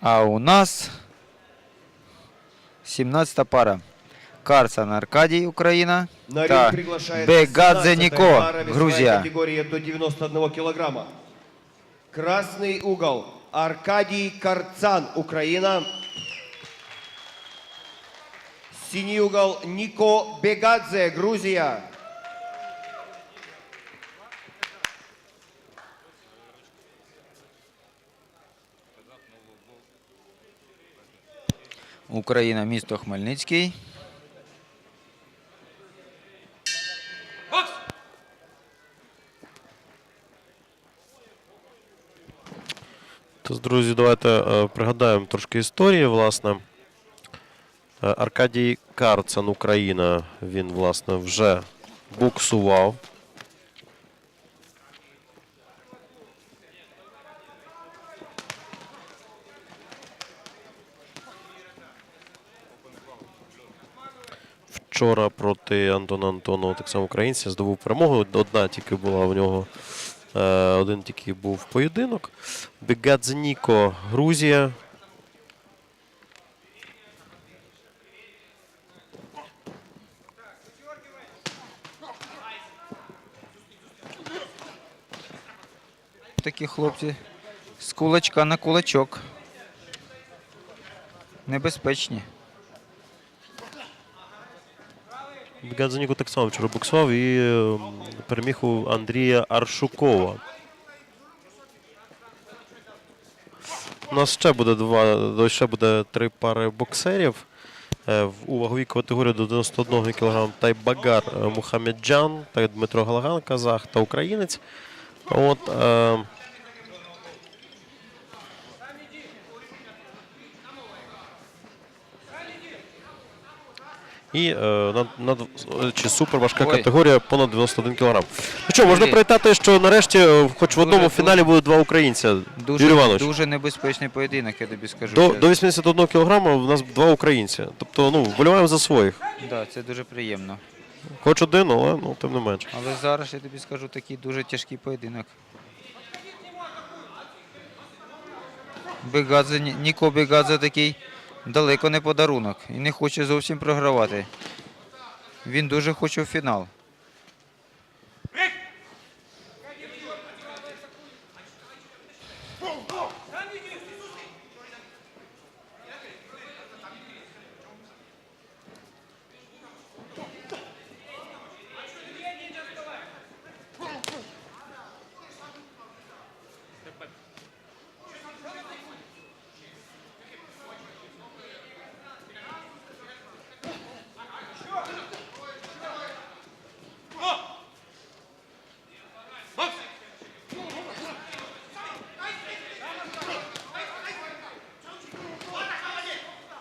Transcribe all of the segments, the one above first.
А у нас 17 пара. Карсан Аркадій, Україна. На та Бегадзе 17-я Нико, пара весовая Грузия. категория до 91 килограмма. Красный угол Аркадий Карцан, Украина. Синий угол Нико Бегадзе, Грузия. Україна, місто Хмельницький. Тож, друзі, давайте е, пригадаємо трошки історії. Власне, Е, Аркадій Карцан, Україна, він, власне, вже буксував. Вчора проти Антона Антонова, так само українця, здобув перемогу. Одна тільки була в нього Е, Один тільки був поєдинок. Бегадзніко, Грузія. Такі хлопці з кулачка на кулачок. Небезпечні. Бегадзніко так само вчора боксував і е, переміг у Андрія Аршукова. У нас ще буде два, ще буде три пари боксерів. Е, У ваговій категорії до 91 кг Тайбагар е, Мухамеджан та Дмитро Галаган, казах та українець. От, е, І е, над, над, чи суперважка Ой. категорія понад 91 кг. Ну що, можна Блін. привітати, що нарешті, е, хоч в одному Дуже, фіналі будуть два українця. Дуже, Юрій Іванович, дуже небезпечний поєдинок, я тобі скажу. до, чесно. до 81 кг в нас два українця. Тобто, ну, вболіваємо за своїх. Да, це дуже приємно. Хоч один, але ну, тим не менше. Але зараз я тобі скажу такий дуже тяжкий поєдинок. Бегадзе, Ні- Ніко Бегадзе такий далеко не подарунок і не хоче зовсім програвати. Він дуже хоче в фінал.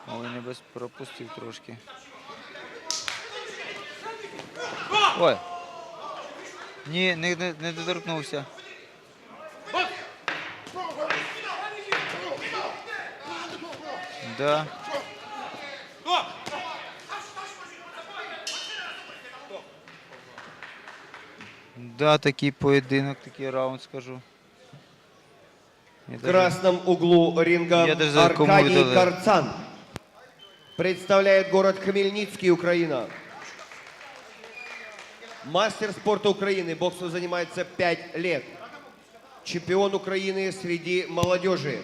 Але не без пропустив трошки. Ой. Ні, не, не, не доторкнувся. Да. Да, такий поєдинок, такий раунд скажу. Я В даже- красном углу ринга Я даже кому Аркадий это- Карцан Представляет город Хмельницкий, Украина. Мастер спорта Украины. Боксом занимается 5 лет. Чемпион Украины среди молодежи.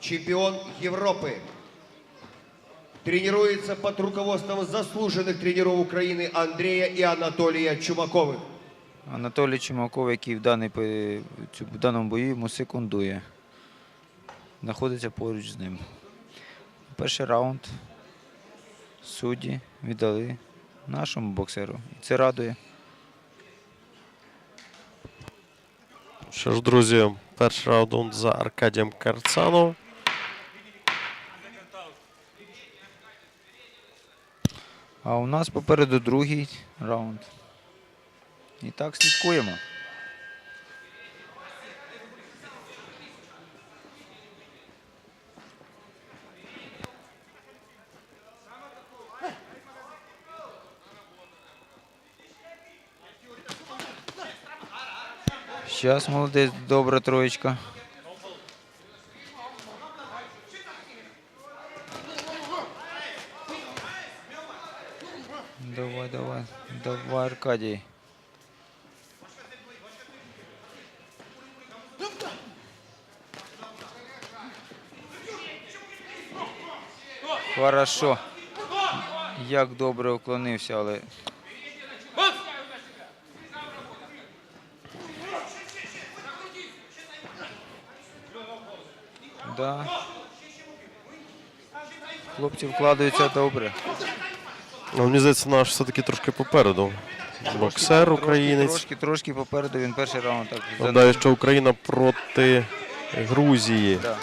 Чемпион Европы. Тренируется под руководством заслуженных тренеров Украины Андрея и Анатолия Чумаковых. Анатолій Чумаков, який в, даний, пе- цю- в даному бою йому секундує. Знаходиться поруч з ним. Перший раунд судді віддали нашому боксеру. І це радує. Що ж, друзі, перший раунд за Аркадієм Карцаном. А у нас попереду другий раунд. І так слідкуємо. Сейчас молодець, добра троєчка. Давай, давай, давай, Аркадій. Хорошо. Як добре уклонився, але... Хлопці вкладаються добре. Ну, мені здається, наш все-таки трошки попереду. Боксер українець. Трошки, трошки попереду він перший раунд так Нагадаю, що Україна проти Грузії Да.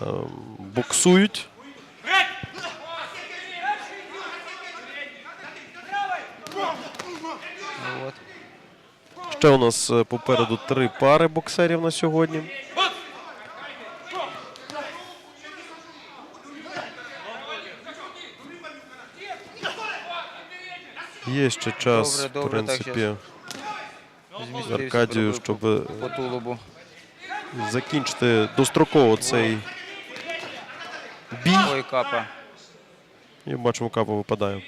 ем, боксують. Ще у нас е, попереду три пари боксерів на сьогодні. Є ще час, Добре, в добре, так, принципі, Змістився, Аркадію, щоб по, тулубу. закінчити достроково цей бій. Ой, капа. І бачимо, капа випадає.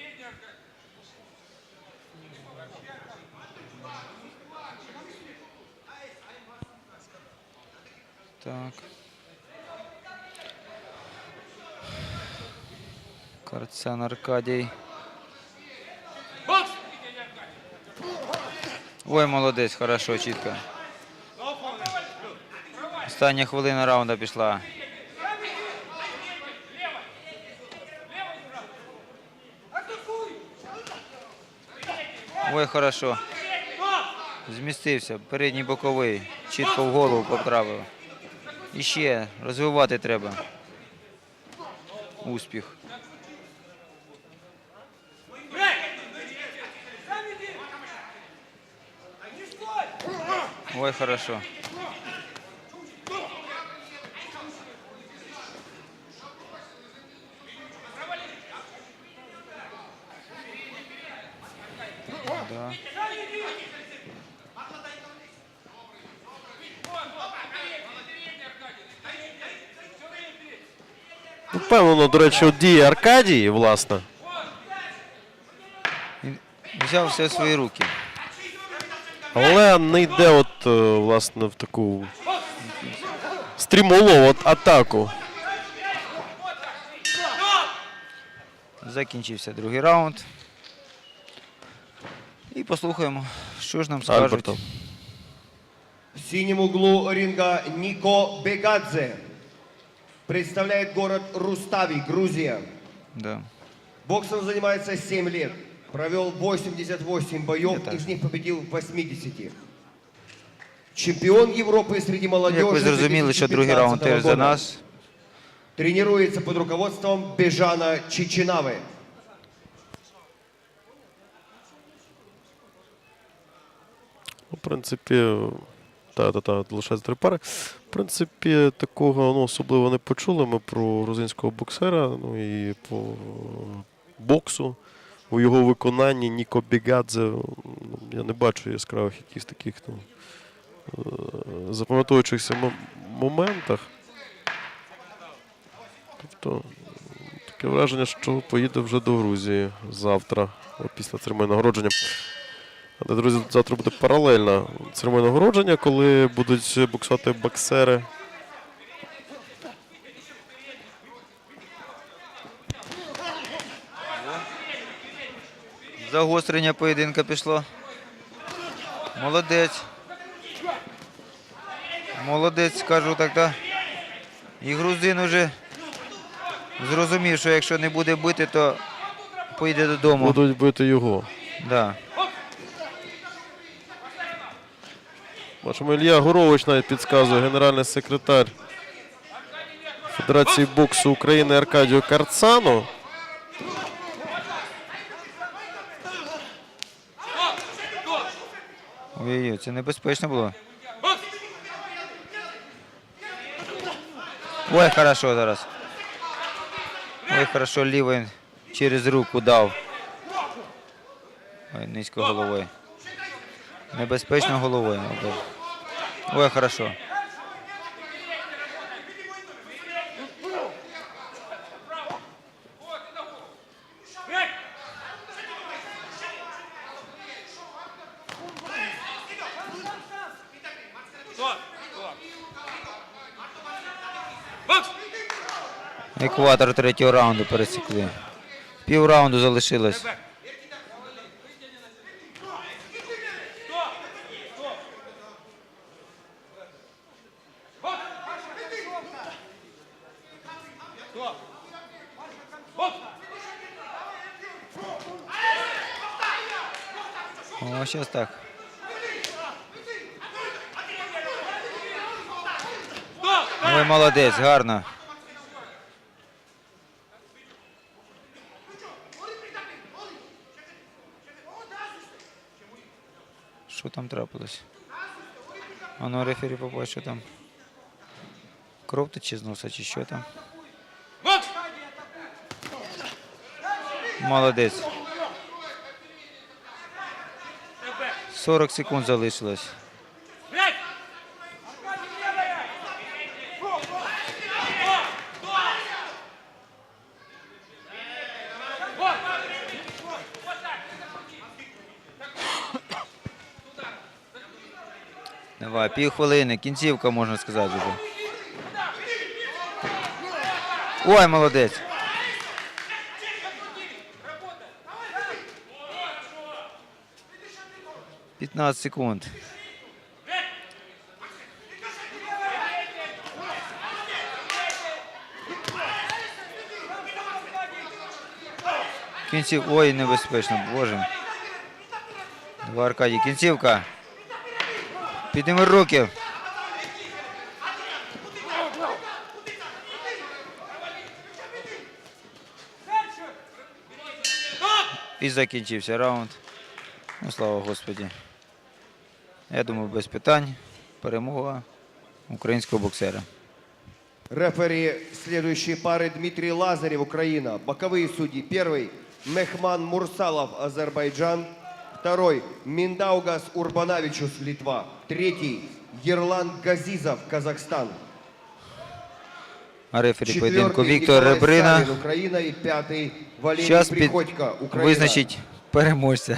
Так. Карцян Аркадій. Ой, молодець, хорошо, чітко. Остання хвилина раунда пішла. Ой, хорошо. Змістився. Передній боковий. Чітко в голову поправив. І ще розвивати треба. Успіх. Ой, хорошо. Да. Ну, Впевнено, до речі, от діє Аркадій, власне. Взяв все в свої руки. Але не йде от, е, власне, в таку стрімолову от атаку. Закінчився другий раунд. І послухаємо, що ж нам скажуть. Альберто. В синем углу ринга Нико Бегадзе. Представляет город Рустави, Грузия. Да. Боксом занимается 7 лет. Провел 88 боев, из них победил 80. Чемпион Европы среди молодежи. Як ви зрозуміли, що другий раунд теж за нас. Тренируется под руководством Бежана Чеченавы. Ну, В принципі, та, та, та, лишається три пари. В принципі, такого ну, особливо не почули ми про грузинського боксера, ну і по боксу. У його виконанні Ніко Бігадзе, ну, я не бачу яскравих якихось таких ну, е, запам'ятовуючихся мо- моментах. Тобто, таке враження, що поїде вже до Грузії завтра, після церемонії нагородження. Але, друзі, завтра буде паралельна церемонія нагородження, коли будуть боксувати боксери. Загострення поєдинка пішло. Молодець. Молодець, скажу так, так. І грузин вже зрозумів, що якщо не буде бити, то поїде додому. Будуть бити його. Да. Бачимо, Ілля Гурович навіть підказує, генеральний секретар Федерації боксу України Аркадію Карцану. Ой-ой, це небезпечно було. Ой, хорошо зараз. Ой, хорошо, лівий через руку дав. Ой, низько головою. Небезпечно головою. Ой, хорошо. Екватор третього раунду пересікли. Пів раунду залишилось. О, зараз так. Ой, молодець, гарно. Там трапилось? А ну рефері що там. Кров тече з носа чи що там? Молодець. 40 секунд залишилось. Давай, півхвилини, кінцівка, можна сказати вже. Ой, молодець. П'ятнадцять секунд. Кінців. Ой, небезпечно, боже. Давай, Аркадій, кінцівка. Підніми руки. І закінчився раунд. Ну, слава Господі. Я думаю, без питань. Перемога українського боксера. Рефери следующей пары Дмитрий Лазарев, Украина. Боковые судьи. Первый Мехман Мурсалов, Азербайджан. Второй Миндаугас Урбанавичус, Литва. Третий Ерлан Газизов, Казахстан. А рефері поєдинку Четвертый Віктор Николай Ребрина. Савин, Украина. И пятый Валерий Зараз під... Приходько, Украина. визначить переможця.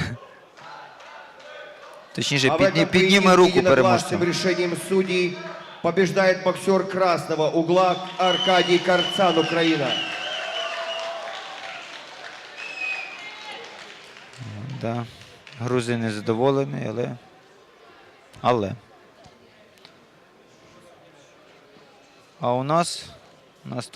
Точніше, А в підні... этом підніме поединке руку переможця. единогласным решением судей побеждает боксер красного угла Аркадий Карцан, Украина. Да. Грузини задоволені, але. Але. А у нас. У нас